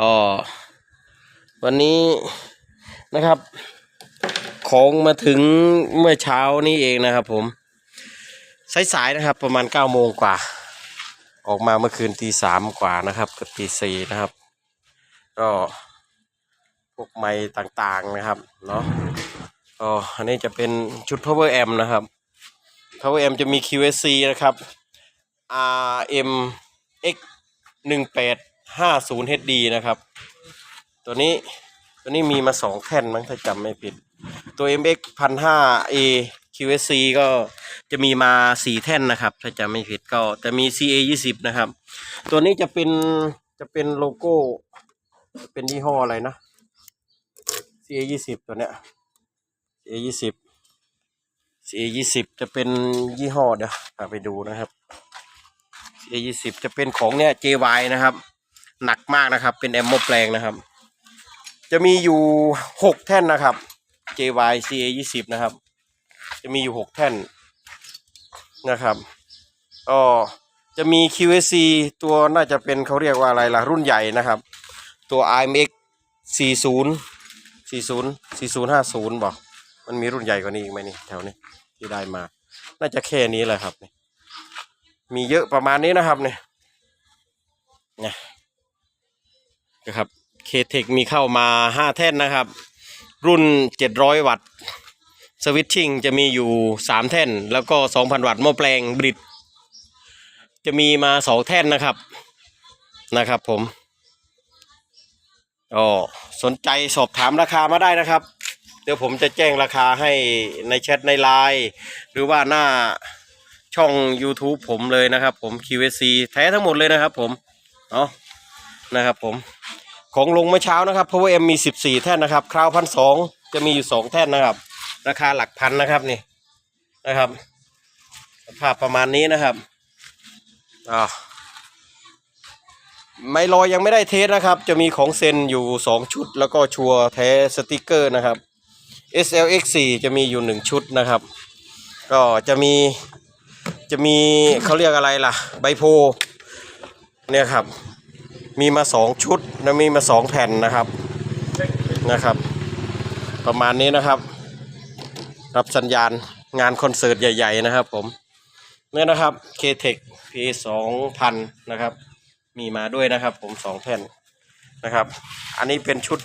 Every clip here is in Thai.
อ๋อวันนี้นะครับ ของมาถึงเมื่อเช้านี้เองนะครับ ผมสายๆนะครับ ประมาณเก้าโมงกว่า ออกมาเมื่อคืนตีสามกว่านะครับกับตีสี่นะครับ ก็พวกไม้ต่างๆนะครับเนาะก็อันนี้จะเป็นชุด power amp นะครับ power amp จะมี QSC นะครับ RM X 50 HD นะครับ ตัวนี้ตัวนี้มีมาสองแท่นมั้งถ้าจำไม่ผิด ตัว MX 1005 A QSC ก็จะมีมาสี่แท่นนะครับ ถ้าจำไม่ผิดก็แต่มี CA 20นะครับ ตัวนี้จะเป็นจะเป็นโลโก้ เป็นยี่ห้ออะไรนะ CA 20ตัวเนี้ย CA 20 CA 20จะเป็นยี่ห้อเดี๋ยวพาไปดูนะครับ CA 20จะเป็นของเนี่ย JY นะครับ หนักมากนะครับ เป็นแอมโมแปลงนะครับ จะมีอยู่หกแท่นนะครับ JY CA 20นะครับ จะมีอยู่หกแท่นนะครับก็จะมี QSC ตัวน่าจะเป็นเขาเรียกว่าอะไรล่ะ รุ่นใหญ่นะครับ ตัว IMX 40 40 4050บอกมันมีรุ่นใหญ่กว่านี้อีกไหมนี่แถวนี้ที่ได้มา น่าจะแค่นี้แหละครับ มีเยอะประมาณนี้นะครับเนี่ยนะ นะครับเคเทคมีเข้ามาห้าแท่นนะครับ รุ่น 700 วัตต์สวิตชิ่งจะมีอยู่ 3 แท่น แล้วก็ 2,000 วัตต์หม้อแปลงบริดจะมีมา 2 แท่นนะครับนะครับผมอ๋อสนใจสอบถามราคามาได้นะครับ เดี๋ยวผมจะแจ้งราคาให้ในแชทในไลน์หรือว่าหน้าช่อง YouTube ผมเลยนะครับผม QSC แท้ทั้งหมดเลยนะครับผม เนาะ นะครับผมของลงเมื่อเช้านะครับ Power M มี 14 แท่นนะครับ คราวพันสองจะมีอยู่ 2 แท่นนะครับ ราคาหลักพันนะครับนี่นะครับสภาพประมาณนี้นะครับอ่าไม่ลอยยังไม่ได้เทสนะครับ จะมีของเซนอยู่ 2 ชุด แล้วก็ชัวร์แท้สติกเกอร์นะครับ SLX 4 จะมีอยู่ 1 ชุดนะครับ ก็จะมีจะมีเขาเรียกอะไรล่ะ ใบโพเนี่ยครับ มีมาสองชุดและมีมาสองแผ่นนะครับนะครับ ประมาณนี้นะครับ รับสัญญาณงานคอนเสิร์ตใหญ่ ๆ นะครับผมเนี่ยนะครับ K-Tech P สองพันนะครับ มีมาด้วยนะครับ ผมสองแผ่นนะครับ อันนี้เป็นชุด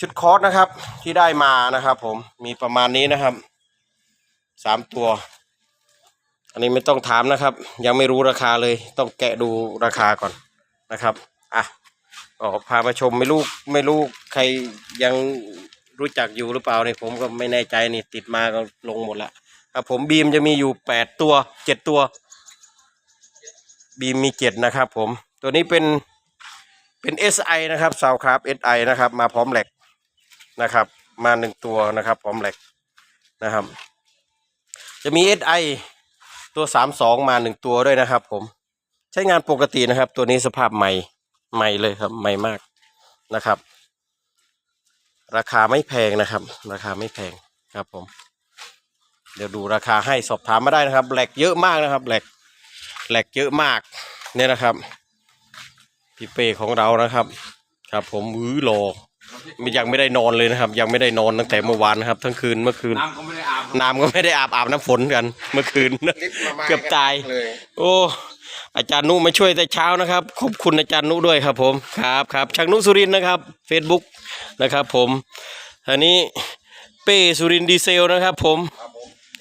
ชุดคอร์สนะครับที่ได้มานะครับ ผมมีประมาณนี้นะครับสามตัว อันนี้ไม่ต้องถามนะครับ ยังไม่รู้ราคาเลย ต้องแกะดูราคาก่อนนะครับอะก็พามาชมไม่รู้ไม่รู้ใครยังรู้จักอยู่หรือเปล่าเนี่ยผมก็ไม่แน่ใจนี่ติดมาก็ลงหมดละครับผมบีมจะมีอยู่แปดตัวเจ็ดตัว บีมมีเจ็ดนะครับ ผมตัวนี้เป็นเป็น SI นะครับซาวครับ SI นะครับ มาพร้อมแหลกนะครับ มาหนึ่งตัวนะครับ พร้อมแหลกนะครับ จะมี SI ตัวสามสองมาหนึ่งตัวด้วยนะครับ ผม ใช้งานปกตินะครับ ตัวนี้สภาพใหม่ใหม่เลยครับ ใหม่มากนะครับ ราคาไม่แพงนะครับ ราคาไม่แพงครับผม เดี๋ยวดูราคาให้สอบถามมาได้นะครับแหลกเยอะมากนะครับแหลกแหลกเยอะมากเนี่ยนะครับพี่เป้ของเรานะครับ ครับผมวื้อรอ ยังไม่ได้นอนเลยนะครับ ยังไม่ได้นอนตั้งแต่เมื่อวานนะครับ ทั้งคืนเมื่อคืนน้ำก็ไม่ได้อาบน้ำก็ไม่ได้อาบอาบน้ำฝนกัน เมื่อคืนเกือบตายเลยโอ้อาจารย์นุมาช่วยแต่เช้านะครับขอบคุณอาจารย์นุด้วยครับ ผมครับครับช่างนุสุรินทร์นะครับ Facebook นะครับ ผมอันนี้เป้สุรินทร์ดีเซลนะครับ ผม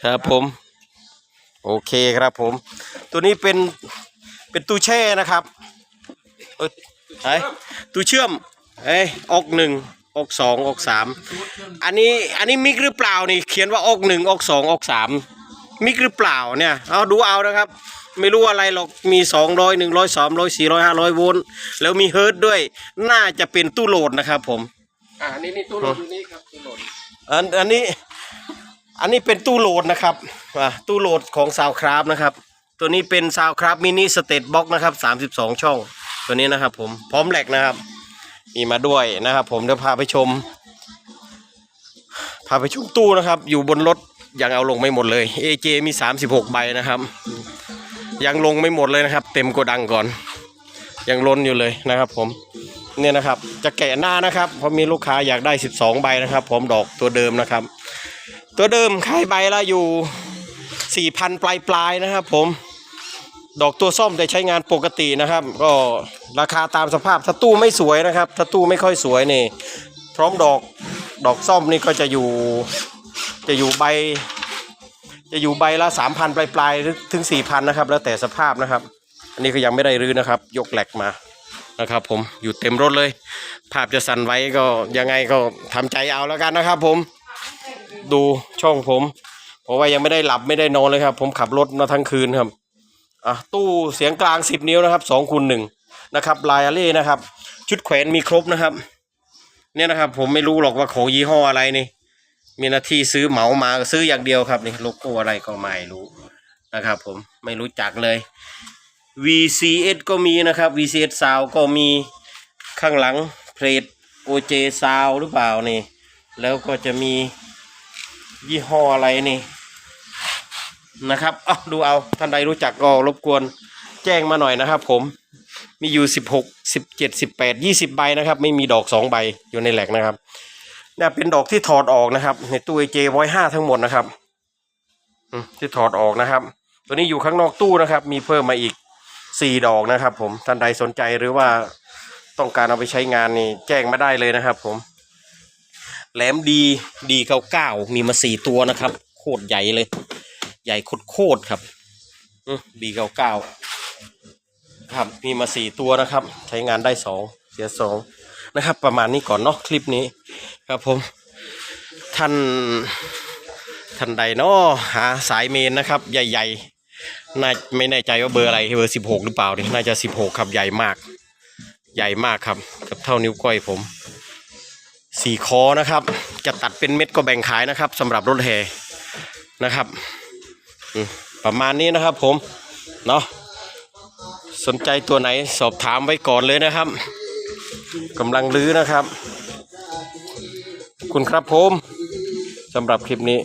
ครับผม โอเคครับผม ตัวนี้เป็นเป็นตู้แช่นะครับเอ้ยไอ้ตู้เชื่อม เอ้ยออกหนึ่งออกสองออกสามอันนี้อันนี้มิกหรือเปล่านี่เขียนว่าออกหนึ่งออกสองออกสามมิกหรือเปล่าเนี่ยเอาดูเอานะครับ ไม่รู้อะไรหรอกมีสองร้อยหนึ่งร้อยสามร้อยสี่ร้อยห้าร้อยโวลต์แล้วมีเฮิร์ตด้วย น่าจะเป็นตู้โหลดนะครับผมอ่านี่นี่ตู้โหลดอยู่นี่ครับตู้โหลดอันอันนี้อันนี้เป็นตู้โหลดนะครับอ่าตู้โหลดของซาวคราฟนะครับ ตัวนี้เป็นซาวคราฟมินิสเตตบ็อกนะครับสามสิบสองช่อง ตัวนี้นะครับผมพร้อมแหลกนะครับ มีมาด้วยนะครับ ผมเดี๋ยวพาไปชม พาไปชมตู้นะครับ อยู่บนรถยังเอาลงไม่หมดเลย AJ มีสามสิบหกใบนะครับ ยังลงไม่หมดเลยนะครับ เต็มโกดังก่อน ยังล้นอยู่เลยนะครับ ผมเนี่ยนะครับ จะแกะหน้านะครับเพราะมีลูกค้าอยากได้ 12 ใบนะครับ ผมดอกตัวเดิมนะครับ ตัวเดิมขายใบละอยู่ 4,000 ปลายปลายๆนะครับ ผม ดอกตัวส้มแต่ใช้งานปกตินะครับ ก็ราคาตามสภาพถ้าตู้ไม่สวยนะครับถ้าตู้ไม่ค่อยสวยนี่ พร้อมดอกดอกส้มนี่ก็จะอยู่จะอยู่ใบ จะอยู่ใบละสามพันปลายปลายๆหรือถึงสี่พันนะครับ แล้วแต่สภาพนะครับ อันนี้ก็ยังไม่ได้รื้อนะครับ ยกแหลกมานะครับ ผมอยู่เต็มรถเลย ภาพจะสั่นไว้ก็ยังไงก็ทำใจเอาแล้วกันนะครับ ผมดูช่องผมเพราะว่ายังไม่ได้หลับไม่ได้นอนเลยครับ ผมขับรถมาทั้งคืนครับ อะตู้เสียงกลาง 10 นิ้วนะครับ2คูณหนึ่งนะครับลายอาเล่นะครับ ชุดแขวนมีครบนะครับ เนี่ยนะครับ ผมไม่รู้หรอกว่าของยี่ห้ออะไรนี่ มีหน้าที่ซื้อเหมามาซื้ออย่างเดียวครับนี่โลโก้อะไรก็ไม่รู้นะครับ ผมไม่รู้จักเลย VCS ก็มีนะครับ VCS Sound ก็มีข้างหลังเพลท OJ Sound หรือเปล่านี่ แล้วก็จะมียี่ห้ออะไรนี่ นะครับเอาดูเอาท่านใดรู้จักก็รบกวนแจ้งมาหน่อยนะครับ ผมมีอยู่สิบหกสิบเจ็ดสิบแปดยี่สิบใบนะครับ ไม่มีดอกสองใบอยู่ในแหลกนะครับเนี่ยเป็นดอกที่ถอดออกนะครับ ในตู้เอเจไว้ห้าทั้งหมดนะครับที่ถอดออกนะครับ ตัวนี้อยู่ข้างนอกตู้นะครับ มีเพิ่มมาอีกสี่ดอกนะครับ ผมท่านใดสนใจหรือว่าต้องการเอาไปใช้งานนี่แจ้งมาได้เลยนะครับ ผม แหลมดีดีเก้าเก้ามีมาสี่ตัวนะครับ โคตรใหญ่เลย ใหญ่โคตรครับบีเก้าเก้าครับมีมาสี่ตัวนะครับ ใช้งานได้สองเสียสองนะครับ ประมาณนี้ก่อนเนาะคลิปนี้ครับผม ท่านท่านใดเนาะหาสายเมนนะครับ ใหญ่ ๆ น่าไม่แน่ใจว่าเบอร์อะไรเบอร์สิบหกหรือเปล่าเนี่ยน่าจะสิบหกครับใหญ่มาก ใหญ่มากครับกับเท่านิ้วก้อยผมสี่คอนะครับ จะตัดเป็นเม็ดก็แบ่งขายนะครับสำหรับรถแห่นะครับ ประมาณนี้นะครับผม เนาะสนใจตัวไหนสอบถามไว้ก่อนเลยนะครับกำลังรื้อนะครับขอบคุณครับผมสำหรับคลิปนี้